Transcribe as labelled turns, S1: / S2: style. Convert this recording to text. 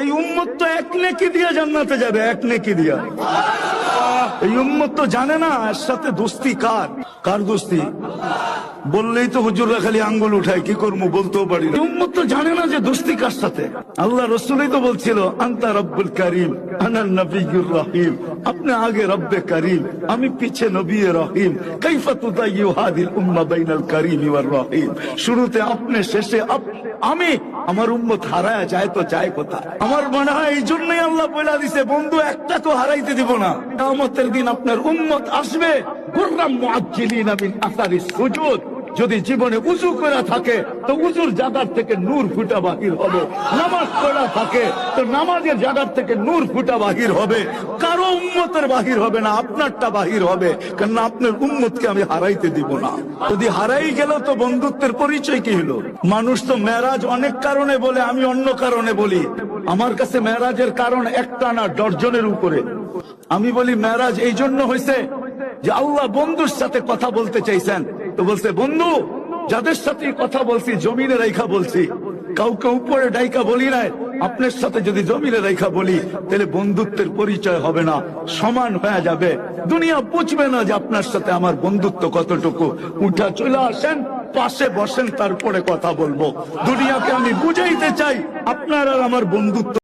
S1: এই উম্মত তো এক নেকি দিয়া জান্নাতে যাবে, এক নেকি দিয়া। এই উম্মত তো জানে না, এর সাথে দোস্তি কার? কার দোস্তি? বললেই তো হুজুররা খালি আঙ্গুল উঠায়, কি করব বলতেও পারি। উম্মত তো জানে না যে দোস্তি কার সাথে। আল্লাহ রসুলই তো বলছিল, আন্তা রব্বুল করিম আনার নবীর রহিম, আপনি আগে রব্বে করিম, আমি পিছে নবী রহিম কৈফা হাদিল উম্মা বাইনাল করিম রহিম। শুরুতে আপনি, শেষে আমি আমার উম্মত হারায় যায় তো যায় কোথায়? আমার মনে হয় এই জন্যই আল্লাহ বলে দিছে, বন্ধু, একটা তো হারাইতে দিব না। কিয়ামতের দিন আপনার উম্মত আসবে। যদি জীবনে উজু করা থাকে, তো উজুর জায়গার থেকে নূর ফুটা বাহির হবে। নামাজ করা থাকে, তো নামাজের জায়গার থেকে নূর ফুটা বাহির হবে। উম্মতের বাহির হবে না, আপনারটা বাহির হবে। কারণ আপনার উম্মতকে আমি হারাইতে দিব না। যদি হারাই গেল তো বন্ধুত্বের পরিচয় কি হলো? মানুষ তো মেরাজ অনেক কারণে বলে, আমি অন্য কারণে বলি। আমার কাছে মেরাজের কারণ একটা না ডর্জনের উপরে। আমি বলি, মেরাজ এই জন্য হয়েছে যে আল্লাহ বন্ধুর সাথে কথা বলতে চাইছেন। তো বলছে, বন্ধু, যাদের সাথে কথা বলছি, জমিনে রেখা বলছি। কাউকে উপরে ডাইকা বলি নাই। আপনার সাথে যদি জমিনে রেখা বলি, তাহলে বন্ধুত্বের পরিচয় হবে না, সমান হয়ে যাবে। দুনিয়া বুঝবে না যে আপনার সাথে আমার বন্ধুত্ব কতটুকু। উঠা চলে আসেন, পাশে বসেন, তারপরে কথা বলব। দুনিয়াকে আমি বুঝাইতে চাই, আপনার আর আমার বন্ধুত্ব